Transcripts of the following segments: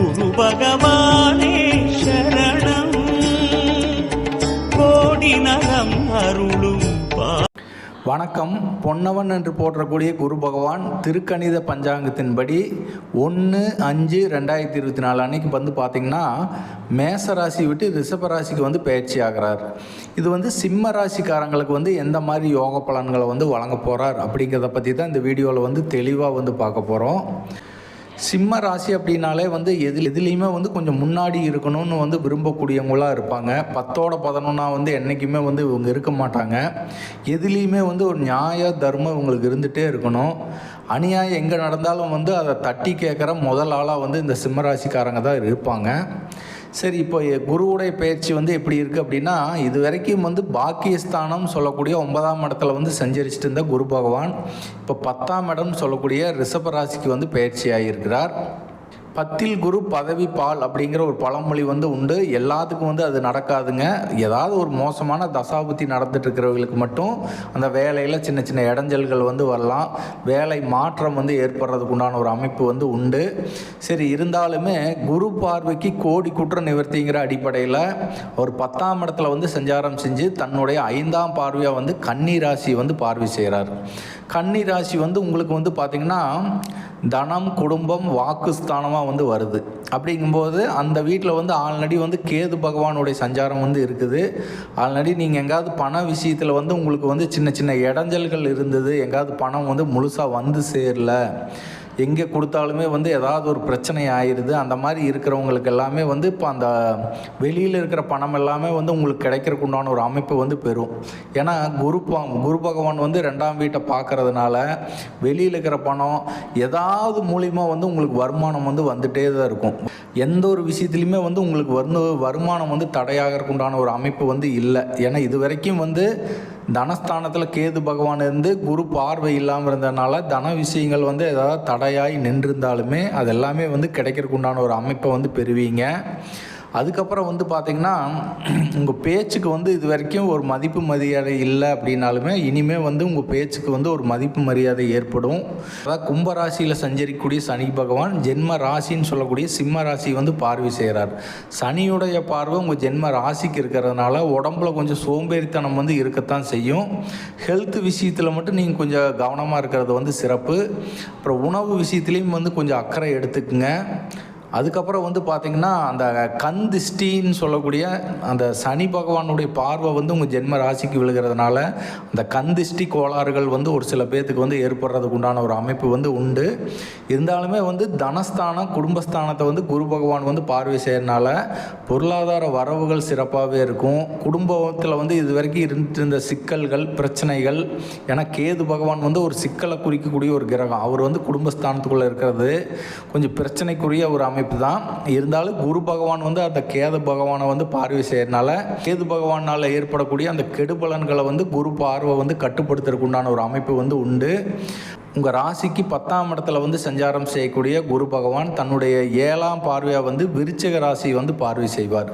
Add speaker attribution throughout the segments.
Speaker 1: குரு பகவானே சரணம். கோடி நலம் அருளும்
Speaker 2: வணக்கம். பொன்னவன் என்று போற்றக்கூடிய குரு பகவான் திருக்கணித பஞ்சாங்கத்தின்படி ஒன்று அஞ்சு ரெண்டாயிரத்தி இருபத்தி நாலு அன்னைக்கு வந்து பார்த்திங்கன்னா மேச ராசி விட்டு ரிஷப ராசிக்கு வந்து பயிற்சி ஆகிறார். இது வந்து சிம்ம ராசிக்காரங்களுக்கு வந்து எந்த மாதிரி யோக பலன்களை வந்து வழங்க போகிறார் அப்படிங்கிறத பற்றி தான் இந்த வீடியோவில் வந்து தெளிவாக வந்து பார்க்க போகிறோம் சிம்ம ராசி அப்படின்னாலே வந்து எதில் எதுலேயுமே வந்து கொஞ்சம் முன்னாடி இருக்கணும்னு வந்து விரும்பக்கூடியவங்களாக இருப்பாங்க. பத்தோட பதினொன்னா வந்து என்றைக்குமே வந்து இவங்க இருக்க மாட்டாங்க. எதுலேயுமே வந்து ஒரு நியாய தர்மம் இவங்களுக்கு இருந்துகிட்டே இருக்கணும். அநியாயம் எங்கே நடந்தாலும் வந்து அதை தட்டி கேட்குற முதல் ஆளாக வந்து இந்த சிம்மராசிக்காரங்க தான் இருப்பாங்க. சரி இப்போ குருவுடைய பயிற்சி வந்து எப்படி இருக்குது அப்படின்னா இது வரைக்கும் வந்து பாக்கியஸ்தானம் சொல்லக்கூடிய ஒன்பதாம் இடத்துல வந்து சஞ்சரிச்சுட்டு இருந்த குரு பகவான் இப்போ பத்தாம் இடம் சொல்லக்கூடிய ரிஷபராசிக்கு வந்து பயிற்சி ஆகியிருக்கிறார் பத்தில் குரு பதவி பால் அப்படிங்கிற ஒரு பழமொழி வந்து உண்டு. எல்லாத்துக்கும் வந்து அது நடக்காதுங்க. ஏதாவது ஒரு மோசமான தசாபுத்தி நடந்துட்டு இருக்கிறவங்களுக்கு மட்டும் அந்த வேலையில் சின்ன சின்ன இடைஞ்சல்கள் வந்து வரலாம். வேலை மாற்றம் வந்து ஏற்படுறதுக்கு உண்டான ஒரு அமைப்பு வந்து உண்டு. சரி இருந்தாலுமே குரு பார்வைக்கு கோடி குற்ற நிவர்த்திங்கிற அடிப்படையில் ஒரு பத்தாம் இடத்துல வந்து சஞ்சாரம் செஞ்சு தன்னுடைய ஐந்தாம் பார்வையாக வந்து கன்னி ராசி வந்து பார்வை செய்கிறார் கன்னி ராசி வந்து உங்களுக்கு வந்து பார்த்திங்கன்னா தனம் குடும்பம் வாக்குஸ்தானமாக வந்து வருது. அப்படிங்கும்போது அந்த வீட்டில் வந்து ஆல்ரெடி வந்து கேது பகவானுடைய சஞ்சாரம் வந்து இருக்குது. ஆல்ரெடி நீங்கள் எங்காவது பண விஷயத்தில் வந்து உங்களுக்கு வந்து சின்ன சின்ன இடைஞ்சல்கள் இருந்தது. எங்காவது பணம் வந்து முழுசாக வந்து சேரல. எங்கே கொடுத்தாலுமே வந்து ஏதாவது ஒரு பிரச்சனை ஆயிடுது. அந்த மாதிரி இருக்கிறவங்களுக்கு எல்லாமே வந்து இப்போ அந்த வெளியில் இருக்கிற பணம் எல்லாமே வந்து உங்களுக்கு கிடைக்கிறதுக்கு உண்டான ஒரு அமைப்பு வந்து பெறும். ஏன்னா குரு குரு பகவான் வந்து ரெண்டாம் வீட்டை பார்க்கறதுனால வெளியில் இருக்கிற பணம் ஏதாவது மூலிமா வந்து உங்களுக்கு வருமானம் வந்து வந்துட்டே தான் இருக்கும். எந்த ஒரு விஷயத்துலையுமே வந்து உங்களுக்கு வந்து வருமானம் வந்து தடையாகிறதுக்குண்டான ஒரு அமைப்பு வந்து இல்லை. ஏன்னா இது வரைக்கும் வந்து தனஸ்தானத்தில் கேது பகவான் இருந்து குரு பார்வை இல்லாமல் இருந்ததுனால தன விஷயங்கள் வந்து ஏதாவது தடையாகி நின்றிருந்தாலுமே அது எல்லாமே வந்து கிடைக்கிறதுக்குண்டான ஒரு அமைப்பை வந்து பெறுவீங்க. அதுக்கப்புறம் வந்து பார்த்திங்கன்னா உங்கள் பேச்சுக்கு வந்து இது வரைக்கும் ஒரு மதிப்பு மரியாதை இல்லை அப்படின்னாலுமே இனிமேல் வந்து உங்கள் பேச்சுக்கு வந்து ஒரு மதிப்பு மரியாதை ஏற்படும். அதாவது கும்பராசியில் சஞ்சரிக்கக்கூடிய சனி பகவான் ஜென்ம ராசின்னு சொல்லக்கூடிய சிம்ம ராசி வந்து பார்வை செய்கிறார் சனியுடைய பார்வை உங்கள் ஜென்ம ராசிக்கு இருக்கிறதுனால உடம்புல கொஞ்சம் சோம்பேறித்தனம் வந்து இருக்கத்தான் செய்யும். ஹெல்த் விஷயத்தில் மட்டும் நீங்கள் கொஞ்சம் கவனமாக இருக்கிறது வந்து சிறப்பு. அப்புறம் உணவு விஷயத்துலேயும் வந்து கொஞ்சம் அக்கறை எடுத்துக்குங்க. அதுக்கப்புறம் வந்து பார்த்திங்கன்னா அந்த கந்திஷ்டின்னு சொல்லக்கூடிய அந்த சனி பகவானுடைய பார்வை வந்து உங்கள் ஜென்ம ராசிக்கு விழுகிறதுனால அந்த கந்திஷ்டி கோளாறுகள் வந்து ஒரு சில பேர்த்துக்கு வந்து ஏற்படுறதுக்கு உண்டான ஒரு அமைப்பு வந்து உண்டு. இருந்தாலுமே வந்து தனஸ்தானம் குடும்பஸ்தானத்தை வந்து குரு பகவான் வந்து பார்வை செய்யறதுனால பொருளாதார வரவுகள் சிறப்பாகவே இருக்கும். குடும்பத்தில் வந்து இது வரைக்கும் இருந்துட்டு இருந்த சிக்கல்கள் பிரச்சனைகள் ஏன்னா கேது பகவான் வந்து ஒரு சிக்கலை குறிக்கக்கூடிய ஒரு கிரகம். அவர் வந்து குடும்பஸ்தானத்துக்குள்ளே இருக்கிறது. கொஞ்சம் பிரச்சனைக்குரிய ஒரு அமைப்பு தான் இருந்தாலும் குரு பகவான் வந்து அந்த கேது பகவானை வந்து பார்வை செய்யறதுனால கேது பகவானால் ஏற்படக்கூடிய அந்த கெடுபலன்களை வந்து குரு பார்வை வந்து கட்டுப்படுத்துறதுக்கு உண்டான ஒரு அமைப்பு வந்து உண்டு. உங்கள் ராசிக்கு பத்தாம் இடத்துல வந்து சஞ்சாரம் செய்யக்கூடிய குரு பகவான் தன்னுடைய ஏழாம் பார்வையாக வந்து விருச்சிக ராசி வந்து பார்வை செய்வார்.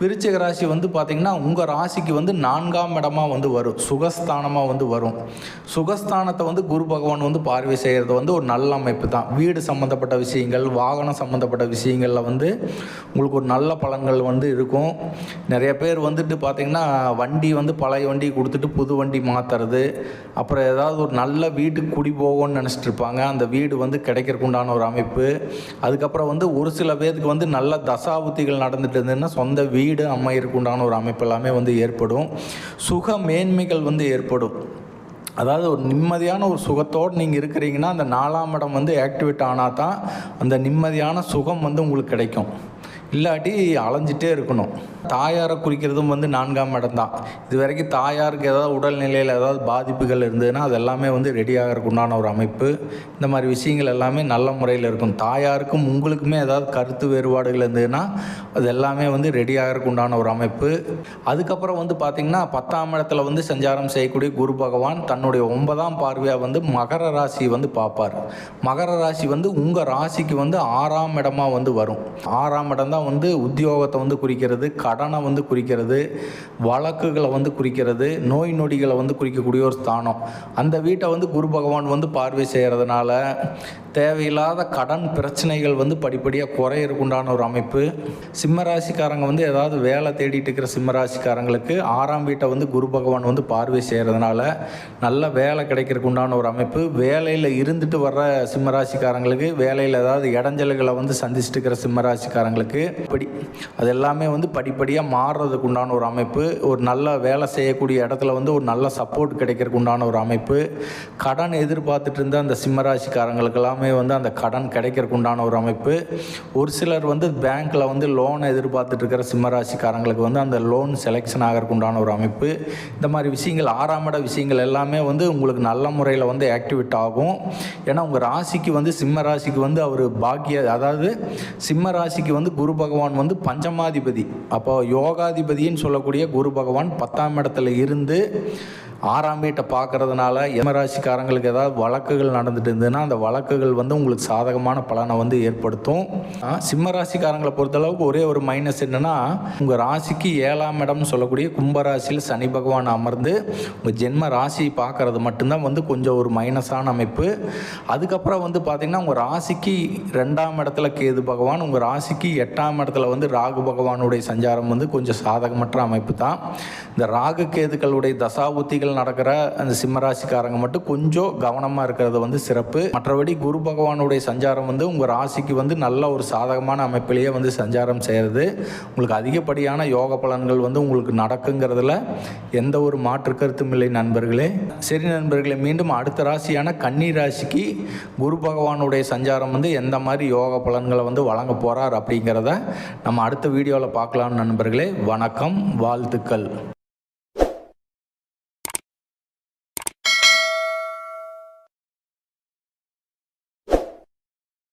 Speaker 2: விருச்சிக ராசி வந்து பார்த்திங்கன்னா உங்கள் ராசிக்கு வந்து நான்காம் இடமாக வந்து வரும். சுகஸ்தானமாக வந்து வரும். சுகஸ்தானத்தை வந்து குரு பகவான் வந்து பார்வை செய்கிறது வந்து ஒரு நல்ல அமைப்பு தான். வீடு சம்மந்தப்பட்ட விஷயங்கள் வாகனம் சம்மந்தப்பட்ட விஷயங்களில் வந்து உங்களுக்கு ஒரு நல்ல பலன்கள் வந்து இருக்கும். நிறைய பேர் வந்துட்டு பார்த்திங்கன்னா வண்டி வந்து பழைய வண்டி கொடுத்துட்டு புது வண்டி மாற்றுறது அப்புறம் ஏதாவது ஒரு நல்ல வீட்டுக்கு குடி போகும்னு நினச்சிட்டு இருப்பாங்க அந்த வீடு வந்து கிடைக்கிறக்குண்டான ஒரு அமைப்பு. அதுக்கப்புறம் வந்து ஒரு சில பேருக்கு வந்து நல்ல தசாபுத்திகள் நடந்துட்டு இருந்ததுன்னா சொந்த வீடு அமையறதுக்கு உண்டான ஒரு அமைப்பு எல்லாமே வந்து ஏற்படும். சுக மேன்மைகள் வந்து ஏற்படும். அதாவது ஒரு நிம்மதியான ஒரு சுகத்தோடு நீங்கள் இருக்கிறீங்கன்னா அந்த நாலாம் இடம் வந்து ஆக்டிவேட் ஆனால் தான் அந்த நிம்மதியான சுகம் வந்து உங்களுக்கு கிடைக்கும். இல்லாட்டி அலைஞ்சிட்டே இருக்கணும். தாயாரை குறிக்கிறதும் வந்து நான்காம் இடம் தான் இது வரைக்கும் தாயாருக்கு ஏதாவது உடல்நிலையில் ஏதாவது பாதிப்புகள் இருந்ததுன்னா அது எல்லாமே வந்து ரெடி ஆகிறதுக்கு உண்டான ஒரு அமைப்பு. இந்த மாதிரி விஷயங்கள் எல்லாமே நல்ல முறையில் இருக்கும். தாயாருக்கும் உங்களுக்குமே ஏதாவது கருத்து வேறுபாடுகள் இருந்ததுன்னா அது எல்லாமே வந்து ரெடி ஆகிறதுக்கு உண்டான ஒரு அமைப்பு. அதுக்கப்புறம் வந்து பார்த்திங்கன்னா பத்தாம் இடத்துல வந்து சஞ்சாரம் செய்யக்கூடிய குரு பகவான் தன்னுடைய ஒன்பதாம் பார்வையாக வந்து மகர ராசி வந்து பார்ப்பார். மகர ராசி வந்து உங்கள் ராசிக்கு வந்து ஆறாம் இடமாக வந்து வரும். ஆறாம் இடம் தான் தான் வந்து உத்தியோகத்தை வந்து குறிக்கிறது. கடனை வந்து குறிக்கிறது வழக்குகளை வந்து குறிக்கிறது நோய் நொடிகளை வந்து குறிக்கக்கூடிய ஒரு ஸ்தானம். அந்த வீட்டை வந்து குரு பகவான் வந்து பார்வை செய்கிறதுனால தேவையில்லாத கடன் பிரச்சனைகள் வந்து படிப்படியாக குறையிறக்குண்டான ஒரு அமைப்பு. சிம்மராசிக்காரங்க வந்து ஏதாவது வேலை தேடிட்டு இருக்கிற சிம்மராசிக்காரங்களுக்கு ஆறாம் வீட்டை வந்து குரு பகவான் வந்து பார்வை செய்கிறதுனால நல்ல வேலை கிடைக்கிறக்குண்டான ஒரு அமைப்பு. வேலையில் இருந்துட்டு வர்ற சிம்மராசிக்காரங்களுக்கு வேலையில் ஏதாவது இடைஞ்சல்களை வந்து சந்திச்சுட்டு இருக்கிற சிம்மராசிக்காரங்களுக்கு இப்படி அது எல்லாமே வந்து படிப்படியாக மாறுறதுக்கு உண்டான ஒரு அமைப்பு ஒரு நல்ல வேலை செய்யக்கூடிய இடத்துல வந்து ஒரு நல்ல சப்போர்ட் கிடைக்கிறதுக்கு உண்டான ஒரு அமைப்பு. கடன் எதிர்பார்த்துட்டு இருந்த அந்த சிம்மராசிக்காரங்களுக்கு எல்லாமே வந்து அந்த கடன் கிடைக்கிறதுக்கு உண்டான ஒரு அமைப்பு. ஒரு சிலர் வந்து பேங்க்கில் வந்து லோன் எதிர்பார்த்துட்டு இருக்கிற சிம்மராசிக்காரங்களுக்கு வந்து அந்த லோன் செலெக்ஷன் ஆகிறதுக்கு உண்டான ஒரு அமைப்பு. இந்த மாதிரி விஷயங்கள் ஆறாம் இட விஷயங்கள் எல்லாமே வந்து உங்களுக்கு நல்ல முறையில் வந்து ஆக்டிவேட் ஆகும். ஏன்னா உங்கள் ராசிக்கு வந்து சிம்ம ராசிக்கு வந்து அவர் பாக்கிய அதாவது சிம்ம ராசிக்கு வந்து குரு பகவான் வந்து பஞ்சமாதிபதி. அப்போ யோகாதிபதின்னு சொல்லக்கூடிய குரு பகவான் பத்தாம் இடத்துல இருந்து ஆறாம் வீட்டை பார்க்கறதுனால எமராசிக்காரங்களுக்கு ஏதாவது வழக்குகள் நடந்துட்டு இருந்ததுன்னா அந்த வழக்குகள் வந்து உங்களுக்கு சாதகமான பலனை வந்து ஏற்படுத்தும். ஆ, சிம்ம ராசிக்காரங்களை பொறுத்தளவுக்கு ஒரே ஒரு மைனஸ் என்னன்னா உங்கள் ராசிக்கு ஏழாம் இடம்னு சொல்லக்கூடிய கும்பராசியில் சனி பகவான் அமர்ந்து உங்கள் ஜென்ம ராசி பார்க்கறது மட்டும்தான் வந்து கொஞ்சம் ஒரு மைனஸான அமைப்பு. அதுக்கப்புறம் வந்து பார்த்திங்கன்னா உங்கள் ராசிக்கு ரெண்டாம் இடத்துல கேது பகவான் உங்கள் ராசிக்கு எட்டாம் இடத்துல வந்து ராகு பகவானுடைய சஞ்சாரம் வந்து கொஞ்சம் சாதகமற்ற அமைப்பு தான். இந்த ராகு கேதுக்களுடைய தசாபுத்திகள் நடக்கிற அந்த சிம்மராசிக்காரங்க மட்டும் கொஞ்சம் கவனமாக இருக்கிறது வந்து சிறப்பு. மற்றபடி குரு பகவானுடைய சஞ்சாரம் வந்து உங்கள் ராசிக்கு வந்து நல்ல ஒரு சாதகமான அமைப்பிலேயே வந்து சஞ்சாரம் செய்கிறது உங்களுக்கு அதிகப்படியான யோக பலன்கள் வந்து உங்களுக்கு நடக்குங்கிறதுல எந்த ஒரு மாற்று கருத்தும் இல்லை நண்பர்களே. சரி நண்பர்களே மீண்டும் அடுத்த ராசியான கன்னி ராசிக்கு குரு பகவானுடைய சஞ்சாரம் வந்து எந்த மாதிரி யோக பலன்களை வந்து வழங்க போகிறார் அப்படிங்கிறத நம்ம அடுத்த வீடியோவில் பார்க்கலாம் நண்பர்களே. வணக்கம் வாழ்த்துக்கள்.